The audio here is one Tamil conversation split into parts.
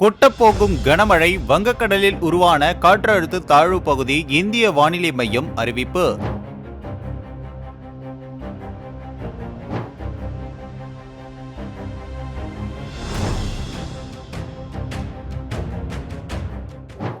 கொட்டப்போகும் கனமழை வங்கக்கடலில் உருவான காற்றழுத்த தாழ்வு பகுதி இந்திய வானிலை மையம் அறிவிப்பு.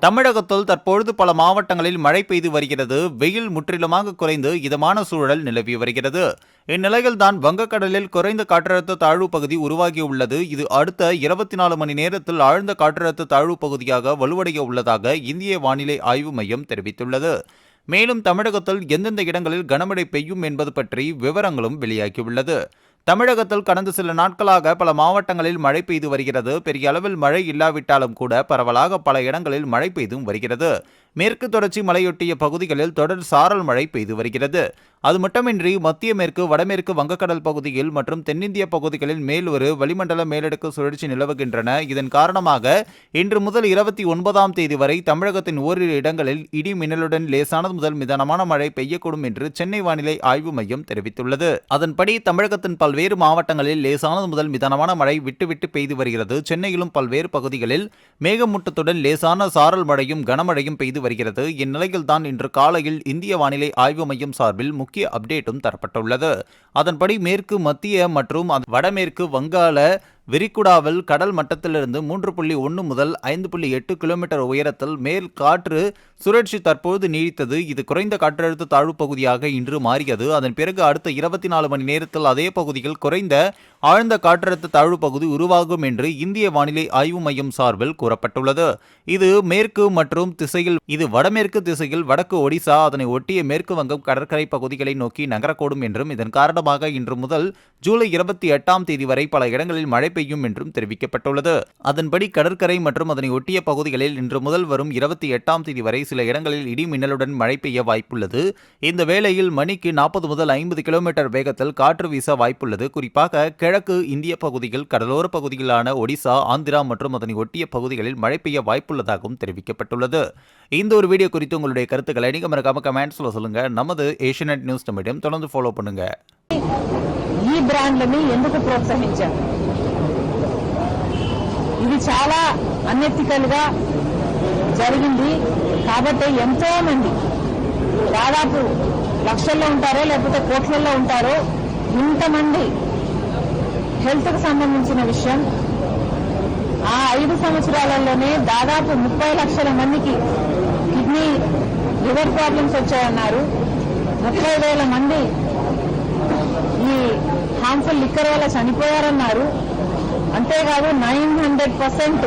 தமிழகத்தில் தற்பொழுது பல மாவட்டங்களில் மழை பெய்து வருகிறது. வெயில் முற்றிலுமாக குறைந்து இதமான சூழல் நிலவி வருகிறது. இந்நிலையில்தான் வங்கக்கடலில் குறைந்த காற்றழுத்த தாழ்வு பகுதி உருவாகியுள்ளது. இது அடுத்த இருபத்தி நாலு மணி நேரத்தில் ஆழ்ந்த காற்றழுத்த தாழ்வு பகுதியாக வலுவடைய உள்ளதாக இந்திய வானிலை ஆய்வு மையம் தெரிவித்துள்ளது. மேலும் தமிழகத்தில் எந்தெந்த இடங்களில் கனமழை பெய்யும் என்பது பற்றி விவரங்களும் வெளியாகியுள்ளது. தமிழகத்தில் கடந்த சில நாட்களாக பல மாவட்டங்களில் மழை பெய்து வருகிறது. பெரிய அளவில் மழை இல்லாவிட்டாலும் கூட பரவலாக பல இடங்களில் மழை பெய்தும் வருகிறது. மேற்கு தொடர்ச்சி மலையொட்டிய பகுதிகளில் தொடர் சாரல் மழை பெய்து வருகிறது. அது மட்டுமின்றி மத்திய மேற்கு வடமேற்கு வங்கக்கடல் பகுதியில் மற்றும் தென்னிந்திய பகுதிகளில் மேல் ஒரு வளிமண்டல மேலடுக்கு சுழற்சி நிலவுகின்றன. இதன் காரணமாக இன்று முதல் இருபத்தி ஒன்பதாம் தேதி வரை தமிழகத்தின் ஓரிரு இடங்களில் இடி மின்னலுடன் லேசானது முதல் மிதமான மழை பெய்யக்கூடும் என்று சென்னை வானிலை ஆய்வு மையம் தெரிவித்துள்ளது. அதன்படி தமிழகத்தின் பல்வேறு மாவட்டங்களில் லேசானது முதல் மிதமான மழை விட்டுவிட்டு பெய்து வருகிறது. சென்னையிலும் பல்வேறு பகுதிகளில் மேகமூட்டத்துடன் லேசான சாரல் மழையும் கனமழையும் பெய்து வருகிறது. இந்நிலையில் தான் இன்று காலையில் இந்திய வானிலை ஆய்வு மையம் சார்பில் முக்கிய அப்டேட்டும் தரப்பட்டுள்ளது. அதன்படி மேற்கு மத்திய மற்றும் வடமேற்கு வங்காள விரிகுடாவில் கடல் மட்டத்திலிருந்து மூன்று புள்ளி ஒன்று முதல் ஐந்து புள்ளி எட்டு கிலோமீட்டர் உயரத்தில் மேல் காற்று சுழற்சி தற்போது நீடித்தது. இது குறைந்த காற்றழுத்த தாழ்வு பகுதியாக இன்று மாறியது. அதன் பிறகு அடுத்த இருபத்தி நாலு மணி நேரத்தில் அதே பகுதியில் குறைந்த ஆழ்ந்த காற்றழுத்த தாழ்வு பகுதி உருவாகும் என்று இந்திய வானிலை ஆய்வு மையம் சார்பில் கூறப்பட்டுள்ளது. இது மேற்கு மற்றும் திசையில் இது வடமேற்கு திசையில் வடக்கு ஒடிசா அதனை ஒட்டிய மேற்கு வங்கம் கடற்கரை பகுதிகளை நோக்கி நகரக்கூடும் என்றும் இதன் காரணமாக இன்று முதல் ஜூலை இருபத்தி எட்டாம் தேதி வரை பல இடங்களில் மழை பெய்யும் என்றும் தெரிவிக்கப்பட்டுள்ளது அதன்படி கடற்கரை மற்றும் அதனை ஒட்டிய பகுதிகளில் இன்று முதல் வரும் இருபத்தி எட்டாம் தேதி வரை சில இடங்களில் இடி மின்னலுடன் மழை பெய்ய வாய்ப்புள்ளது இந்த வேளையில் மணிக்கு நாற்பது முதல் ஐம்பது கிலோமீட்டர் வேகத்தில் காற்று வீச வாய்ப்புள்ளது குறிப்பாக கிழக்கு இந்திய பகுதியில் கடலோர பகுதிகளான ஒடிசா ஆந்திரா மற்றும் அதனை ஒட்டிய பகுதிகளில் மழை பெய்ய வாய்ப்புள்ளதாகவும் தெரிவிக்கப்பட்டுள்ளது இந்த ஒரு வீடியோ குறித்து உங்களுடைய கருத்துக்களை நீங்க மறக்காம கமெண்ட்ஸ்ல சொல்லுங்க நமது ஏஷியநெட் நியூஸ் மீடியம் தொடர்ந்து ஃபாலோ பண்ணுங்க ఈ బ్రాండ్లని ఎందుకు ప్రోత్సహించారు ఇది చాలా అన్ఎథికల్గా జరిగింది. కాబట్టి ఎంతో మంది దాదాపు లక్షల్లో ఉంటారో లేకపోతే కోట్లలో ఉంటారో ఇంతమంది హెల్త్కు సంబంధించిన విషయం. ఆ ఐదు సంవత్సరాలలోనే దాదాపు ముప్పై లక్షల మందికి కిడ్నీ లివర్ ప్రాబ్లమ్స్ వచ్చాయన్నారు. ముప్పై వేల మంది ఈ హార్మ్ఫుల్ లిక్కర్ వల్ల చనిపోయారన్నారు. అంతేకాదు నైన్ హండ్రెడ్ పర్సెంట్